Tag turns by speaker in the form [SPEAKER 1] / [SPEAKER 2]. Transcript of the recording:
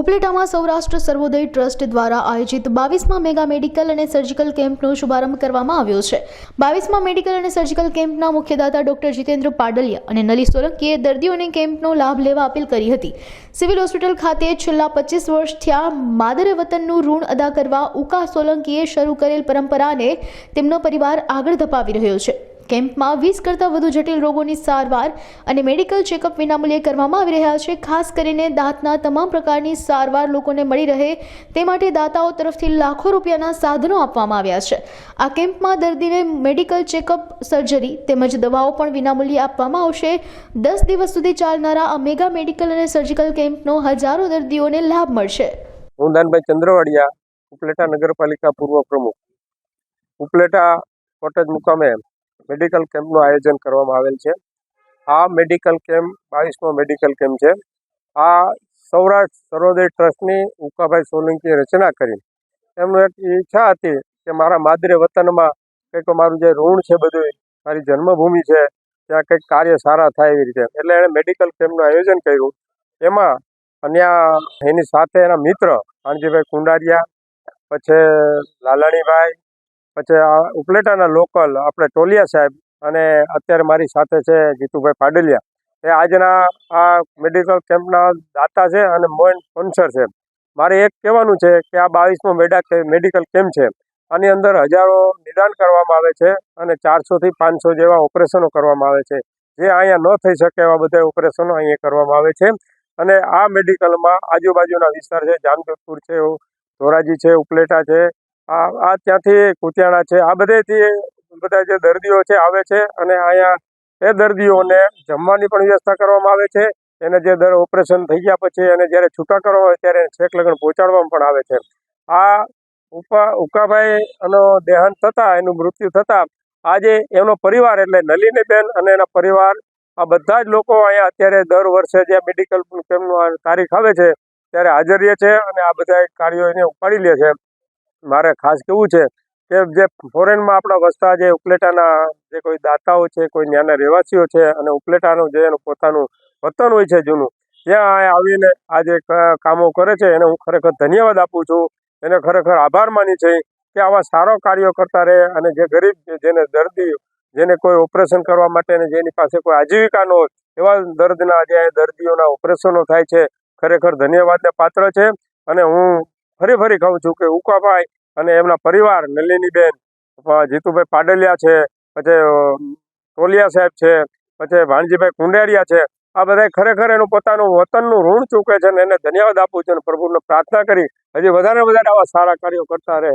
[SPEAKER 1] ઉપલેટામાં સૌરાષ્ટ્ર સર્વોદય trust દ્વારા આયોજિત બાવીસમાં મેગા મેડિકલ અને સર્જિકલ કેમ્પનો શુભારંભ કરવામાં આવ્યો છે. બાવીસમાં મેડિકલ અને સર્જિકલ કેમ્પના મુખ્યદાતા ડોક્ટર જીતેન્દ્ર પાડલિયા અને નલી સોલંકીએ દર્દીઓને કેમ્પનો લાભ લેવા અપીલ કરી હતી. સિવિલ હોસ્પિટલ ખાતે છેલ્લા પચીસ વર્ષથી આ માદરે વતનનું ઋણ અદા કરવા ઉકા સોલંકીએ શરૂ કરેલ પરંપરાને તેમનો પરિવાર આગળ ધપાવી રહ્યો છે. કેમ્પમાં વીસ કરતાં વધુ જટિલ રોગોની સારવાર અને મેડિકલ ચેકઅપ વિનામૂલ્યે કરવામાં આવી રહ્યા છે. ખાસ કરીને દાંતના તમામ પ્રકારની સારવાર લોકોને મળી રહે તે માટે દાતાઓ તરફથી લાખો રૂપિયાના સાધનો આપવામાં આવ્યા છે. આ કેમ્પમાં દર્દીને મેડિકલ ચેકઅપ સર્જરી તેમજ દવાઓ પણ વિનામૂલ્યે આપવામાં આવશે. દસ દિવસ સુધી ચાલનારા આ મેગા મેડિકલ અને સર્જિકલ કેમ્પનો હજારો દર્દીઓને લાભ મળશે.
[SPEAKER 2] હું દાનભાઈ ચંદ્રવાડિયા ઉપલેટા નગરપાલિકા પૂર્વ પ્રમુખ. ઉપલેટા કોટેજ મુકામે મેડિકલ કેમ્પનું આયોજન કરવામાં આવેલ છે. આ મેડિકલ કેમ્પ, બાવીસમો મેડિકલ કેમ્પ છે. આ સૌરાષ્ટ્ર સર્વોદય ટ્રસ્ટની ઉકાભાઈ સોલંકીએ રચના કરી. એમનું એક ઈચ્છા હતી કે મારા માદરે વતનમાં કંઈક મારું જે ઋણ છે બધું, મારી જન્મભૂમિ છે, ત્યાં કંઈક કાર્ય સારા થાય એવી રીતે. એટલે એણે મેડિકલ કેમ્પનું આયોજન કર્યું. એમાં અન્ય એની સાથે એના મિત્ર કાનજીભાઈ કુંડારિયા, પછી લાલાણીભાઈ પછી આ ઉપલેટાના લોકલ આપણે ટોલિયા સાહેબ અને અત્યારે મારી સાથે છે જીતુભાઈ પાડલિયા. એ આજના આ મેડિકલ કેમ્પના દાતા છે અને મોઇન સ્પોન્સર છે. મારે એક કહેવાનું છે કે આ બાવીસમો મેડા મેડિકલ કેમ્પ છે. આની અંદર હજારો નિદાન કરવામાં આવે છે અને ચારસોથી પાંચસો જેવા ઓપરેશનો કરવામાં આવે છે. જે અહીંયા ન થઈ શકે એવા બધા ઓપરેશનો અહીંયા કરવામાં આવે છે. અને આ મેડિકલમાં આજુબાજુના વિસ્તાર છે. જામજોધપુર છે, ધોરાજી છે, ઉપલેટા છે આ ત્યાંથી કુતિયાણા છે. આ બધેથી બધા જે દર્દીઓ છે આવે છે અને અહીંયા એ દર્દીઓને જમવાની પણ વ્યવસ્થા કરવામાં આવે છે. એને જે દર ઓપરેશન થઈ ગયા પછી એને જ્યારે છૂટા કરવામાં આવે ત્યારે છેક લગન પહોંચાડવામાં પણ આવે છે. આ ઉપા ઉકાભાઈ એનો દેહાંત થતાં, એનું મૃત્યુ થતાં, આજે એનો પરિવાર એટલે નલિનીબેન અને એના પરિવાર, આ બધા જ લોકો અહીંયા અત્યારે દર વર્ષે જે મેડિકલ કેમ્પનું તારીખ આવે છે, ત્યારે હાજર રહે છે અને આ બધા કાર્યો એને ઉપાડી લે છે. મારે ખાસ કેવું છે કે જે ફોરેનમાં આપણા વસતા જે ઉપલેટાના જે કોઈ દાતાઓ છે, કોઈ ત્યાંના રહેવાસીઓ છે અને ઉપલેટાનું જે એનું પોતાનું વતન હોય છે જૂનું, ત્યાં આવીને આ જે કામો કરે છે. એને હું ખરેખર ધન્યવાદ આપું છું. એને ખરેખર આભાર માની છે કે આવા સારો કાર્યો કરતા રહે અને જે ગરીબ જેને દર્દી, જેને કોઈ ઓપરેશન કરવા માટે અને જેની પાસે કોઈ આજીવિકા ન હોય, એવા દર્દના જે દર્દીઓના ઓપરેશનો થાય છે. ખરેખર ધન્યવાદને પાત્ર છે અને હું ફરી ફરી કહું છું કે ઉકાભાઈ અને એમના પરિવાર, નલિનીબેન જીતુભાઈ પાડલિયા છે, પછી ટોલિયા સાહેબ છે, પછી ભાણજીભાઈ કુંડેરિયા છે. આ બધા ખરેખર એનું પોતાનું વતનનું ઋણ ચૂકે છે અને એને ધન્યવાદ આપું છું અને પ્રભુને પ્રાર્થના કરી. હજી વધારે વધારે આવા સારા કાર્યો કરતા રહે.